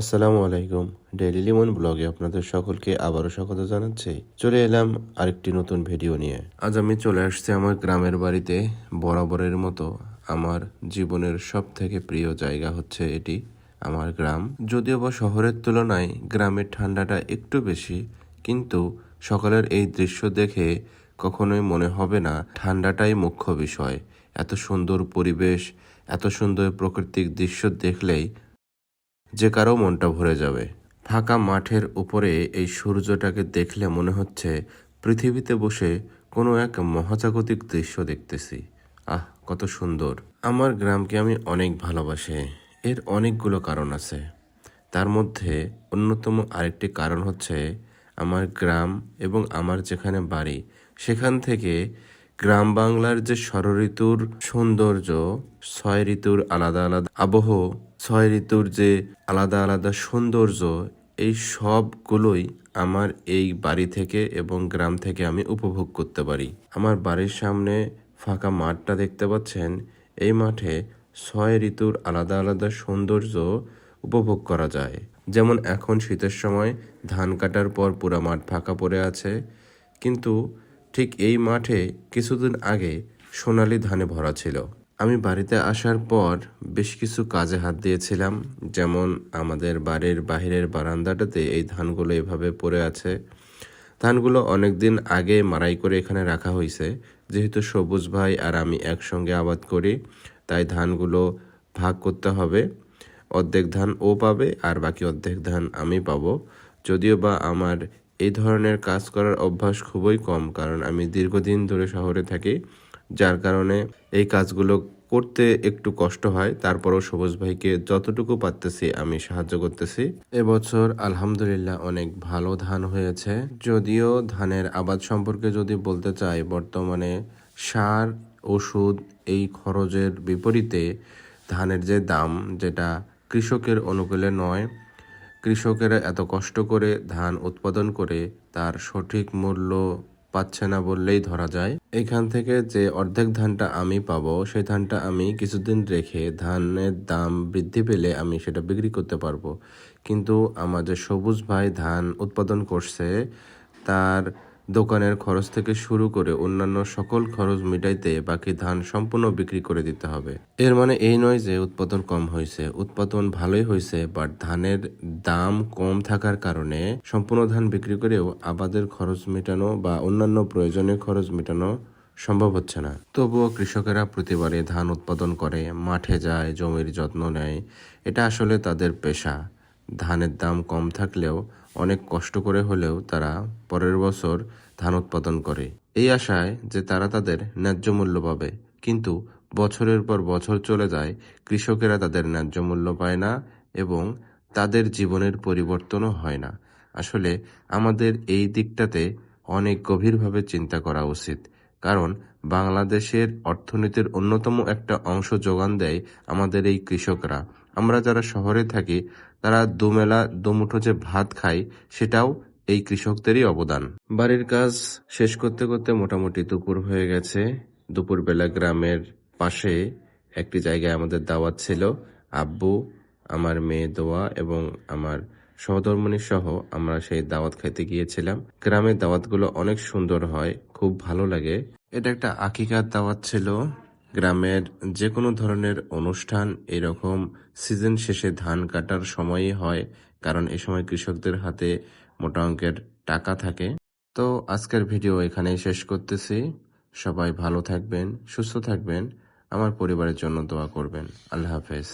আসসালামু আলাইকুম। ডেইলি লিমন ব্লগে আপনাদের সকলকে আবারও স্বাগত জানাচ্ছি। চলে এলাম আরেকটি নতুন ভিডিও নিয়ে। আজ আমি চলে আসছি আমার গ্রামের বাড়িতে, বরাবরের মতো। আমার জীবনের সব থেকে প্রিয় জায়গা হচ্ছে এটি, আমার গ্রাম। যদিও বা শহরের তুলনায় গ্রামের ঠান্ডাটা একটু বেশি, কিন্তু সকালের এই দৃশ্য দেখে কখনোই মনে হবে না ঠান্ডাটাই মুখ্য বিষয়। এত সুন্দর পরিবেশ, এত সুন্দর প্রাকৃতিক দৃশ্য দেখলেই যে কারও মনটা ভরে যাবে। ফাঁকা মাঠের উপরে এই সূর্যটাকে দেখলে মনে হচ্ছে পৃথিবীতে বসে কোনো এক মহাজাগতিক দৃশ্য দেখতেছি। আহ, কত সুন্দর। আমার গ্রামকে আমি অনেক ভালোবাসি। এর অনেকগুলো কারণ আছে। তার মধ্যে অন্যতম আরেকটি কারণ হচ্ছে আমার গ্রাম এবং আমার যেখানে বাড়ি, সেখান থেকে গ্রাম বাংলার যে ষড়ঋতুর সৌন্দর্য ছয় ঋতুর আলাদা আলাদা আবহ ছয় ঋতুর যে আলাদা আলাদা সৌন্দর্য, এই সবগুলোই আমার এই বাড়ি থেকে এবং গ্রাম থেকে আমি উপভোগ করতে পারি। আমার বাড়ির সামনে ফাঁকা মাঠটা দেখতে পাচ্ছেন। এই মাঠে ছয় ঋতুর আলাদা আলাদা সৌন্দর্য উপভোগ করা যায়। যেমন এখন শীতের সময় ধান কাটার পর পুরা মাঠ ফাঁকা পড়ে আছে, কিন্তু ঠিক এই মাঠে কিছুদিন আগে সোনালি ধানে ভরা ছিল। আমি বাড়িতে আসার পর বেশ কিছু কাজে হাত দিয়েছিলাম, যেমন আমাদের বাড়ির বাহিরের বারান্দাটাতে এই ধানগুলো এভাবে পড়ে আছে। ধানগুলো অনেক দিন আগে মারাই করে এখানে রাখা হয়েছে যেহেতু সবুজ ভাই আর আমি একসঙ্গে আবাদ করি, তাই ধানগুলো ভাগ করতে হবে। অর্ধেক ধান ও পাবে আর বাকি অর্ধেক ধান আমি পাবো। যদিও বা আমার এই ধরনের কাজ করার অভ্যাস খুবই কম, কারণ আমি দীর্ঘদিন ধরে শহরে থাকি, যার কারণে এই কাজগুলো করতে একটু কষ্ট হয়। তারপরও সবুজ ভাইকে যতটুকু পারতেছি আমি সাহায্য করতেছি। এবছর আলহামদুলিল্লাহ অনেক ভালো ধান হয়েছে। যদিও ধানের আবাদ সম্পর্কে যদি বলতে চাই, বর্তমানে সার, ওষুধ এই খরচের বিপরীতে ধানের যে দাম, যেটা কৃষকের অনুকূলে নয় কৃষকেরা এত কষ্ট করে ধান উৎপাদন করে তার সঠিক মূল্য পাচ্ছে না বললেই ধরা যায়। এখান থেকে যে অর্ধেক ধানটা আমি পাবো, সেই ধানটা আমি কিছুদিন রেখে ধানের দাম বৃদ্ধি পেলে আমি সেটা বিক্রি করতে পারব। কিন্তু আমার যে সবুজ ভাই ধান উৎপাদন করছে, তার দোকানের খরচ থেকে শুরু করে অন্যান্য সকল খরচ মিটাইতে বাকি ধান সম্পূর্ণ বিক্রি করে দিতে হবে। এর মানে এই নয় যে উৎপাদন কম হয়েছে। উৎপাদন ভালোই হয়েছে বাট ধানের দাম কম থাকার কারণে সম্পূর্ণ ধান বিক্রি করেও আবাদের খরচ মেটানো বা অন্যান্য প্রয়োজনীয় খরচ মেটানো সম্ভব হচ্ছে না। তবুও কৃষকেরা প্রতিবারে ধান উৎপাদন করে, মাঠে যায়, জমির যত্ন নেয়। এটা আসলে তাদের পেশা। ধানের দাম কম থাকলেও অনেক কষ্ট করে হলেও তারা পরের বছর ধান উৎপাদন করে। এই আশায় যে তারা তাদের ন্যায্য মূল্য পাবে। কিন্তু বছরের পর বছর চলে যায়, কৃষকেরা তাদের ন্যায্য মূল্য পায় না এবং তাদের জীবনের পরিবর্তনও হয় না। আসলে আমাদের এই দিকটাতে অনেক গভীরভাবে চিন্তা করা উচিত। কারণ বাংলাদেশের অর্থনীতির অন্যতম একটা অংশ যোগান দেয় আমাদের এই কৃষকরা। আমরা যারা শহরে থাকি, তারা দুমেলা দুমুঠো যে ভাত খাই, সেটাও এই কৃষকদেরই অবদান। বাড়ির কাজ শেষ করতে করতে মোটামুটি দুপুর হয়ে গেছে। দুপুরবেলা গ্রামের পাশে একটি জায়গায় আমাদের দাওয়াত ছিল। আব্বু, আমার মেয়ে দোয়া এবং আমার সহধর্মণী সহ আমরা সেই দাওয়াত খাইতে গিয়েছিলাম। গ্রামের দাওয়াতগুলো অনেক সুন্দর হয়, খুব ভালো লাগে। এটা একটা আকিকার দাওয়াত ছিল। গ্রামের যে কোনো ধরনের অনুষ্ঠান, এরকম সিজন শেষে ধান কাটার সময়ই হয়, কারণ এ সময় কৃষকদের হাতে মোটা অঙ্কের টাকা থাকে। তো আজকের ভিডিও এখানেই শেষ করতেছি। সবাই ভালো থাকবেন, সুস্থ থাকবেন। আমার পরিবারের জন্য দোয়া করবেন। আল্লাহ হাফেজ।